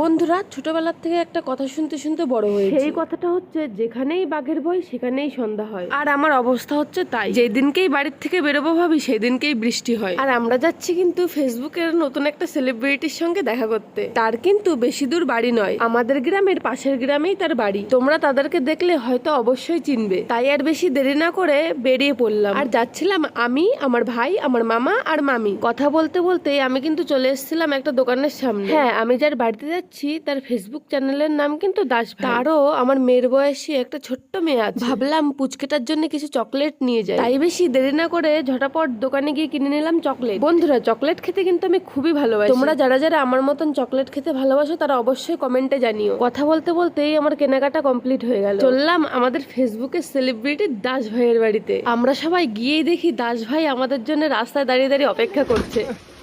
বন্ধুরা ছোটবেলার থেকে একটা কথা শুনতে শুনতে বড় হয়েছে। সেই কথাটা হচ্ছে যেখানেই বাঘের ভয় সেখানেই সন্ধ্যা হয়। আর আমার অবস্থা হচ্ছে তাই। যেদিনকেই বাড়ির থেকে বেরোবো ভাবি সেদিনকেই বৃষ্টি হয়। আর আমরা যাচ্ছি কিন্তু ফেসবুকের নতুন একটা সেলিব্রিটির সঙ্গে দেখা করতে। তার কিন্তু বেশি দূর বাড়ি নয়। আমাদের গ্রামের পাশের গ্রামেই তার বাড়ি। তোমরা তাদেরকে দেখলে হয়তো অবশ্যই চিনবে। তাই আর বেশি দেরি না করে বেরিয়ে পড়লাম। আর যাচ্ছিলাম আমি আমার ভাই আমার মামা আর মামি। কথা বলতে বলতে আমি কিন্তু চলে এসেছিলাম একটা দোকানের সামনে। হ্যাঁ আমি যার বাড়িতে যাচ্ছি তার ফেসবুক চ্যানেলের নাম কিন্তু দাস ভাই। তারও আমার মেয়ের বয়সী একটা ছোট্ট মেয়ে আছে। ভাবলাম পুচকেটার জন্য কিছু চকলেট নিয়ে যাই। তাই বেশি দেরি না করে ঝটাপট দোকানে গিয়ে কিনে নিলাম চকলেট বন্ধুরা চকলেট খেতে কিন্তু আমি খুবই ভালোবাসি। তোমরা যারা যারা আমার মতন চকলেট খেতে ভালোবাসো তারা অবশ্যই কমেন্টে জানিও। কথা বলতে বলতেই আমার কেনাকাটা কমপ্লিট হয়ে গেল। চললাম আমাদের ফেসবুকের সেলিব্রিটি দাস ভাইয়ের বাড়িতে। আমরা সবাই গিয়েই দেখি দাস ভাই আমাদের জন্য রাস্তায় দাঁড়িয়ে দাঁড়িয়ে অপেক্ষা করছে।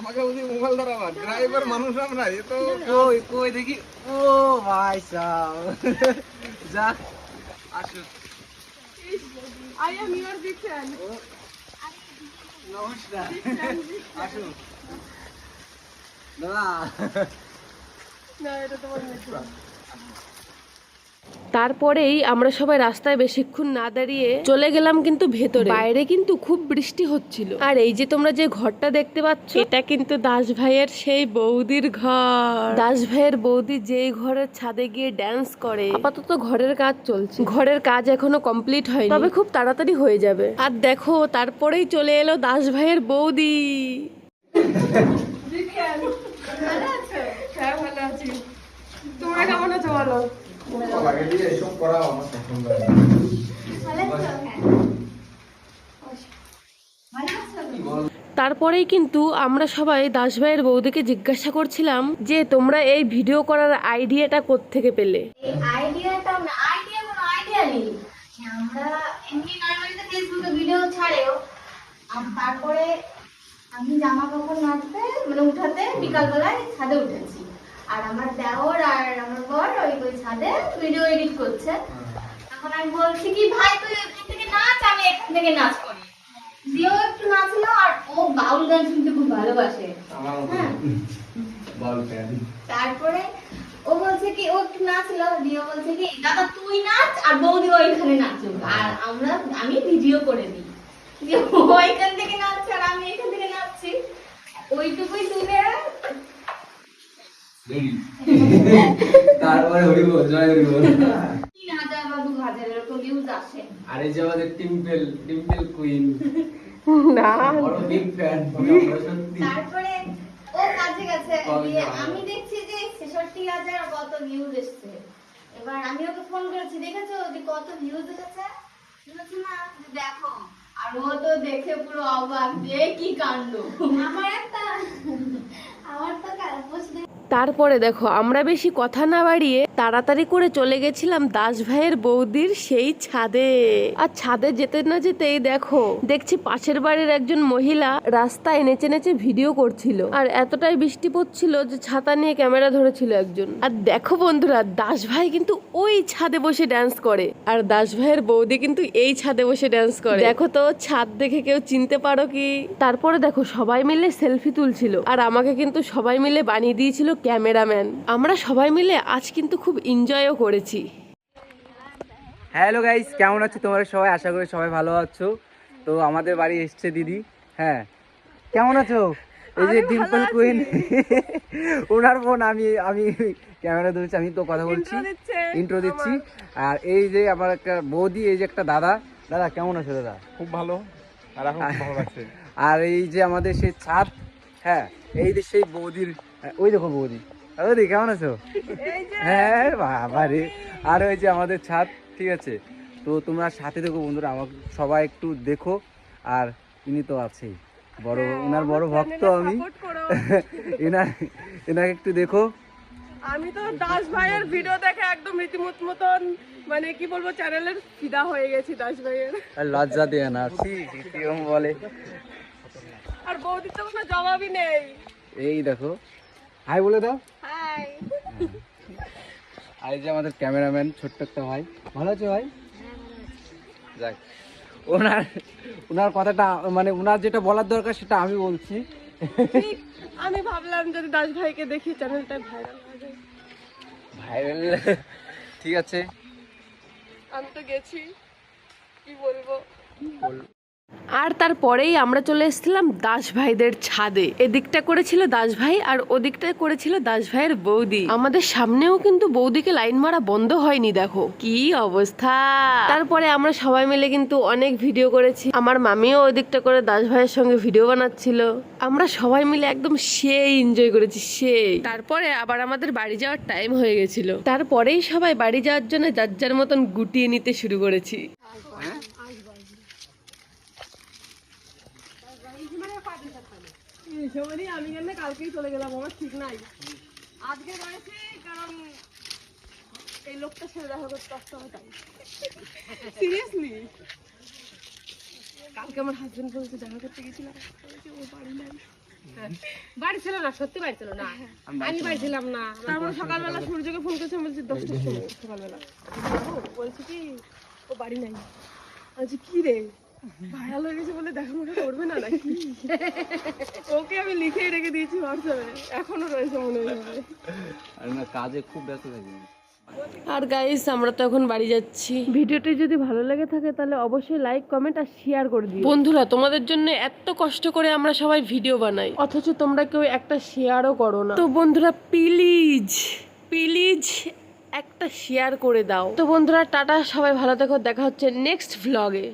আমাকে বলছি মোবাইল ধরাবা ড্রাইভার মানুষ আমরা এ তো কই কই দেখি? ও ভাই সাহ যা আসো নমস্কার। আসো দাদা। তারপরেই আমরা সবাই রাস্তায় বেশিক্ষণ না দাঁড়িয়ে চলে গেলাম কিন্তু ভেতরে। বাইরে কিন্তু খুব বৃষ্টি হচ্ছিল। আর এই যে তোমরা যে ঘরটা দেখতে পাচ্ছ, এটা কিন্তু দাস ভাইয়ের সেই বৌদির ঘর। দাস ভাইয়ের বৌদি যেই ঘরের ছাদে গিয়ে ড্যান্স করে। আপাতত ঘরের কাজ চলছে। ঘরের কাজ এখনও কমপ্লিট হয়নি। তবে খুব তাড়াতাড়ি হয়ে যাবে। আর দেখো, তারপরেই চলে এলো দাস ভাইয়ের বৌদি। লাগে দিয়ে এসব করা আমার পছন্দ না। তারপরেই কিন্তু আমরা সবাই দাস ভাইয়ের বৌদিকে জিজ্ঞাসা করছিলাম যে তোমরা এই ভিডিও করার আইডিয়াটা কোত্থেকে পেলে? আইডিয়াটা না আইডিয়া কোনো আইডিয়া নেই। আমরা এমনি নর্মালি ফেসবুকে ভিডিও ছাড়েও আর তারপরে আমি জামা কাপড় নাড়তে মানে উঠাতে বিকালবেলায় ছাদে উঠেছি। আর আমার দেওর আর আমার বর ছাদে ভিডিও এডিট করছে। তখন আমি বলছি কি ভাই তুই ওখান থেকে নাচ আমি এখান থেকে নাচ করি। দিয়েও একটু নাচলো আর ও বাউল গান শুনতে খুব ভালোবাসে। আমার মতো হ্যাঁ। তারপরে ও বলছে কি ও একটু নাচলো। বলছে কি দাদা তুই নাচ আর বৌদি ওইখানে নাচুক। আর আমরা আমি ভিডিও করে দিই। ওইখান থেকে নাচছে আর আমি এখান থেকে নাচছি। ওইটুকুই তুলে তারপরে হরি বল জয় আর যে আমাদের টিম্পল টিম্পল কুইন না। বড় বিগ ফ্যান তারপরে ও কাছে গেছে? আমি দেখছি যে কত ভিউজ এসছে। এবার আমি ওকে ফোন করেছি দেখেছ যে কত ভিউজ এসেছে? বলছে না যে দেখো। আর ও তো দেখে পুরো অবাক যে কি কাণ্ড? আমার একটা আমার তো পোস্ট তারপরে দেখো, আমরা বেশি কথা না বাড়িয়ে তাড়াতাড়ি করে চলে গেছিলাম দাস ভাইয়ের বৌদির সেই ছাদে। আর ছাদে যেতে না যেতেই দেখো, দেখছি পাশের বাড়ির একজন মহিলা রাস্তায় নেচে নেচে ভিডিও করছিল। আর এতটাই বৃষ্টি পড়ছিল যে ছাতা নিয়ে ক্যামেরা ধরেছিল একজন। আর দেখো বন্ধুরা, দাস ভাই কিন্তু ওই ছাদে বসে ড্যান্স করে। আর দাস ভাইয়ের বৌদি কিন্তু এই ছাদে বসে ড্যান্স করে। দেখো তো, ছাদ দেখে কেউ চিনতে পারো কি? তারপরে দেখো, সবাই মিলে সেলফি তুলছিল। আর আমাকে কিন্তু সবাই মিলে বানিয়ে দিয়েছিল ক্যামেরাম্যান। আমরা সবাই মিলে আজ কিন্তু খুব এনজয়ও করেছি। হ্যালো গাইস কেমন আছো তোমরা সবাই? আশা করি সবাই ভালো আছো। তো আমাদের বাড়ি এসছে দিদি হ্যাঁ। কেমন আছো? এই যে ডিম্পল কুইন। ওনার বোন আমি আমি ক্যামেরা ধরেছি আমি তো কথা বলছি। ইন্ট্রো দিচ্ছি। আর এই যে আমার একটা বৌদি এই যে একটা দাদা। দাদা কেমন আছো দাদা? খুব ভালো। আর এখন খুব ভালো লাগছে। আর এই যে আমাদের সেই ছাদ হ্যাঁ এই যে সেই বৌদির ওই দেখো বৌদি। বৌদি কেমন আছো? হ্যাঁ বাবা রে। আর ওই যে আমাদের ছাদ ঠিক আছে? তো তোমরা সাথে দেখো বন্ধুরা আমাকে সবাই একটু দেখো। আর ইনি তো আছেই। বড় ওনার বড় ভক্ত আমি। এনার এনাকে একটু দেখো। আমি তো দাস ভাইয়ের ভিডিও দেখে একদম রীতিমত মতন মানে কি বলব চ্যানেলের ফিদা হয়ে গেছি দাস ভাইয়ের। আর লজ্জা দিয়ে না বলে। আর বৌদির তো কোনো জবাবই নেই। এই দেখো হাই বলে দাও। হাই আর এই যে আমাদের ক্যামেরাম্যান ছোট্ট একটা ভাই। ভালো আছে ভাই? যাক ওনার ওনার কথাটা মানে ওনার যেটা বলার দরকার সেটা আমি বলছি। আমি ভাবলাম যদি দাস ভাইকে দেখি চ্যানেলটা ভাইরাল হয়ে যায় ভাইরাল ঠিক আছে। আমি তো গেছি। কি বলব? বল- আর তারপরেই আমরা চলে এসেছিলাম দাস ভাইদের ছাদে। এদিকটা করেছিল দাস ভাই আর ওদিকটা করেছিল দাস ভাইয়ের বৌদি। আমাদের সামনেও কিন্তু বৌদিকে লাইন মারা বন্ধ হয়নি, দেখো। কি অবস্থা? তারপরে আমরা সবাই মিলে কিন্তু অনেক ভিডিও করেছি। আমার মামিও ওদিকটা করে দাস ভাইয়ের সঙ্গে ভিডিও বানাচ্ছিল। আমরা সবাই মিলে একদম সেই এনজয় করেছি, সেই। তারপরে আবার আমাদের বাড়ি যাওয়ার টাইম হয়ে গেছিল। তারপরেই সবাই বাড়ি যাওয়ার জন্য যার যার মতন গুটিয়ে নিতে শুরু করেছি। এসবেরই আমি গেলে কালকেই চলে গেলাম আমার ঠিক নাই। আজকে বলেছি কারণ এই লোকটার সাথে দেখা করতে আসতে হবে তাই। সিরিয়াসলি কালকে আমার হাজবেন্ড বলছে দেখা করতে গেছিলাম। ও বাড়ি নাই। বাড়ি ছিল না সত্যি বাড়ি ছিল না। আমি বাড়ি ছিলাম। না। তারপরে সকালবেলা সূর্যকে ফোন করেছে বলছি দশটার সময় সকালবেলা। বলছি কি ও বাড়ি নাই। বলছি কি রে? ভাইরাল হয়ে গেছে বলে দেখা মনে করবে না নাকি? ওকে আমি লিখে রেখে দিয়েছি হোয়াটসঅ্যাপে। এখনও রয়েছে মনে হয়। আর না কাজে খুব ব্যস্ত থাকি আর গাইস আমরা তো এখন বাড়ি যাচ্ছি। ভিডিওটি যদি ভালো লেগে থাকে তাহলে অবশ্যই লাইক কমেন্ট আর শেয়ার করে দিও। বন্ধুরা তোমাদের জন্য এত কষ্ট করে আমরা সবাই ভিডিও বানাই। অথচ তোমরা কেউ একটা শেয়ারও করো না। তো বন্ধুরা প্লিজ প্লিজ একটা শেয়ার করে দাও। তো বন্ধুরা টাটা সবাই ভালো থেকো। দেখা হচ্ছে নেক্সট ভ্লগে